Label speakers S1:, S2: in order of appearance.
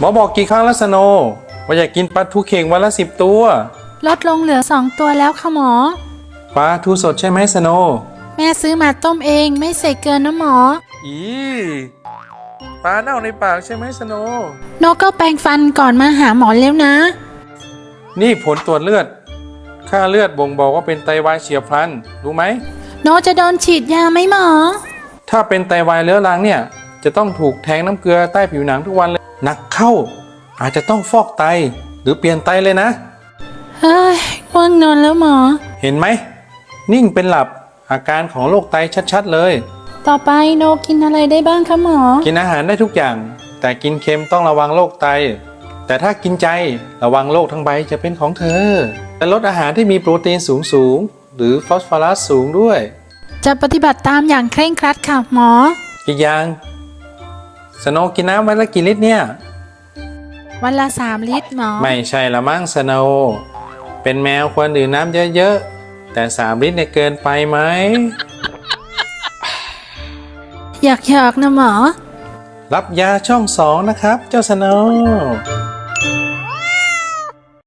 S1: หมอบอกกี่ครั้งแล้วสโนว์ว่าอยากกินปลาทูเข่งวันละสิบตัว
S2: ลดลงเหลือสองตัวแล้วค่ะหมอ
S1: ปลาทูสดใช่ไหมสโนว์
S2: แม่ซื้อมาต้มเองไม่ใส่เกินนะหมอ
S1: อีปลาเน่าในปากใช่ไหมสโนว์
S2: โนก็แปรงฟันก่อนมาหาหมอแล้วนะ
S1: นี่ผลตรวจเลือด ค่าเลือดบ่งบอกว่าเป็นไตวายเฉียบพลัน รู้ไหม
S2: โนจะโดนฉีดยาไหมหมอ
S1: ถ้าเป็นไตวายเรื้อรังเนี่ย จะต้องถูกแทงน้ำเกลือใต้ผิวหนังทุกวันเลยหนักเข้า อาจจะต้องฟอกไตหรือเปลี่ยนไตเลยนะ
S2: เฮ้ยว่างนอนแล้วหมอ
S1: เห็นไหม นิ่งเป็นหลับอาการของโรคไตชัดๆเลย
S2: ต่อไปโนกินอะไรได้บ้างคะหมอ
S1: กินอาหารได้ทุกอย่าง แต่กินเค็มต้องระวังโรคไต แต่ถ้ากินใจระวังโรคทั้งใบจะเป็นของเธอแต่ลดอาหารที่มีโปรตีนสูงสูงๆหรือฟอสฟอรัสสูงด้วย
S2: จะปฏิบัติตามอย่างเคร่งครัดค่ะหมอ
S1: อีกอย่าง สโนว์กินน้ำวันละกี่ลิตรเนี่ย
S2: วันละสามลิตรหมอ
S1: ไม่ใช่ละมั้งสโนว์เป็นแมวควรดื่มน้ำเยอะๆ แต่สามลิตรเนี่ยเกินไปไหม
S2: อยากหยอกๆนะหมอ
S1: รับยาช่องสองนะครับ เจ้าสโนว์